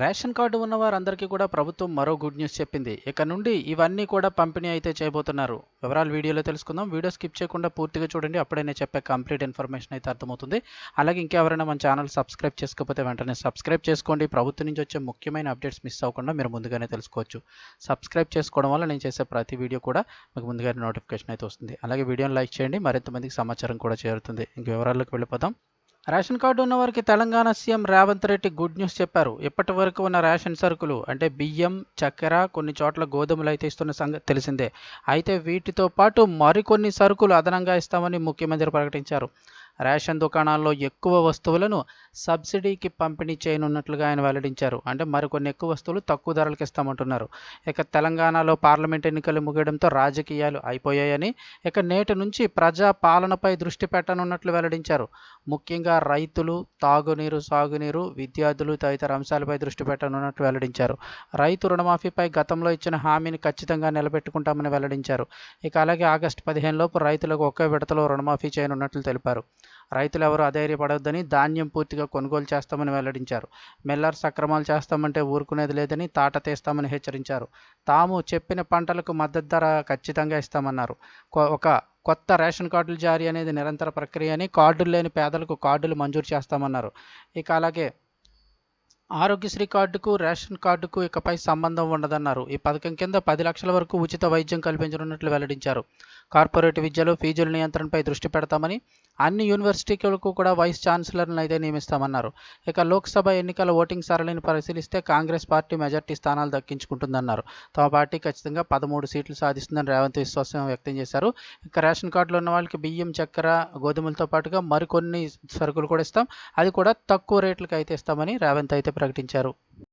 Ration card ఉన్న వారందరికీ కూడా ప్రభుత్వం మరో గుడ్ న్యూస్ చెప్పింది. ఇక నుండి ఇవన్నీ కూడా పంపిణీ అయితే చేయబోతున్నారు. వివరాలు వీడియోలో తెలుసుకుందాం. వీడియో స్కిప్ చేయకుండా పూర్తిగా చూడండి. అప్పుడే నేను చెప్పే కంప్లీట్ ఇన్ఫర్మేషన్ అయితే అర్థమవుతుంది. అలాగే ఇంకెవరైనా మన ఛానల్ సబ్స్క్రైబ్ చేసుకోకపోతే వెంటనే సబ్స్క్రైబ్ చేసుకోండి. ప్రభుత్వం నుంచి వచ్చే ముఖ్యమైన అప్డేట్స్ మిస్ అవ్వకుండా మీరు ముందుగానే తెలుసుకోవచ్చు. సబ్స్క్రైబ్ చేసుకోవడం వల్ల నేను చేసే ప్రతి వీడియో కూడా మీకు ముందుగానే నోటిఫికేషన్ అయితే వస్తుంది. అలాగే వీడియోని లైక్ చేయండి. మరింత మందికి సమాచారం కూడా చేరుతుంది. ఇంక వివరాల్లోకి వెళ్ళిపోదాం. రేషన్ కార్డు ఉన్న వారికి Telangana CM Revanth Reddy good news చెప్పారు. ఇప్పటి వరకు ఉన్న రేషన్ సరుకులు అంటే బియ్యం చక్కెర కొన్ని చోట్ల గోధుమలు అయితే ఇస్తున్న సంగతి తెలిసిందే. అయితే వీటితో పాటు మరికొన్ని సరుకులు అదనంగా ఇస్తామని ముఖ్యమంత్రి ప్రకటించారు. రేషన్ దుకాణాల్లో ఎక్కువ వస్తువులను సబ్సిడీకి పంపిణీ చేయనున్నట్లుగా ఆయన వెల్లడించారు. అంటే మరికొన్ని ఎక్కువ వస్తువులు తక్కువ ధరలకు ఇస్తామంటున్నారు. ఇక తెలంగాణలో పార్లమెంట్ ఎన్నికలు ముగియడంతో రాజకీయాలు అయిపోయాయని ఇక నేటి నుంచి ప్రజా పాలనపై దృష్టి పెట్టనున్నట్లు వెల్లడించారు. ముఖ్యంగా రైతులు తాగునీరు సాగునీరు విద్యార్థులు తదితర అంశాలపై దృష్టి పెట్టనున్నట్లు వెల్లడించారు. రైతు రుణమాఫీపై గతంలో ఇచ్చిన హామీని ఖచ్చితంగా నిలబెట్టుకుంటామని వెల్లడించారు. ఇక అలాగే ఆగస్టు పదిహేను లోపు రైతులకు ఒకే విడతలో రుణమాఫీ చేయనున్నట్లు తెలిపారు. రైతులు ఎవరు అధైర్యపడొద్దని ధాన్యం పూర్తిగా కొనుగోలు చేస్తామని వెల్లడించారు. మిల్లర్ సక్రమాలు చేస్తామంటే ఊరుకునేది లేదని తాట తీస్తామని హెచ్చరించారు. తాము చెప్పిన పంటలకు మద్దతు ధర ఖచ్చితంగా ఇస్తామన్నారు. కొ- ఒక కొత్త రేషన్ కార్డులు జారీ అనేది నిరంతర ప్రక్రియ అని కార్డులు లేని పేదలకు కార్డులు మంజూరు చేస్తామన్నారు. ఇక అలాగే ఆరోగ్యశ్రీ కార్డుకు రేషన్ కార్డుకు ఇకపై సంబంధం ఉండదన్నారు. ఈ పథకం కింద పది లక్షల వరకు ఉచిత వైద్యం కల్పించనున్నట్లు వెల్లడించారు. కార్పొరేట్ విద్యలో ఫీజుల నియంత్రణపై దృష్టి పెడతామని అన్ని యూనివర్సిటీలకు కూడా వైస్ ఛాన్సలర్లను అయితే నియమిస్తామన్నారు. ఇక లోక్సభ ఎన్నికల ఓటింగ్ సరళిని పరిశీలిస్తే కాంగ్రెస్ పార్టీ మెజార్టీ స్థానాలు దక్కించుకుంటుందన్నారు. తమ పార్టీ ఖచ్చితంగా పదమూడు సీట్లు సాధిస్తుందని రేవంత్ విశ్వాసం వ్యక్తం చేశారు. ఇక రేషన్ కార్డులో ఉన్న వాళ్ళకి బియ్యం చక్కెర గోధుమలతో పాటుగా మరికొన్ని సరుకులు కూడా ఇస్తాం. అది కూడా తక్కువ రేట్లకు అయితే ఇస్తామని రేవంత్ అయితే ప్రకటించారు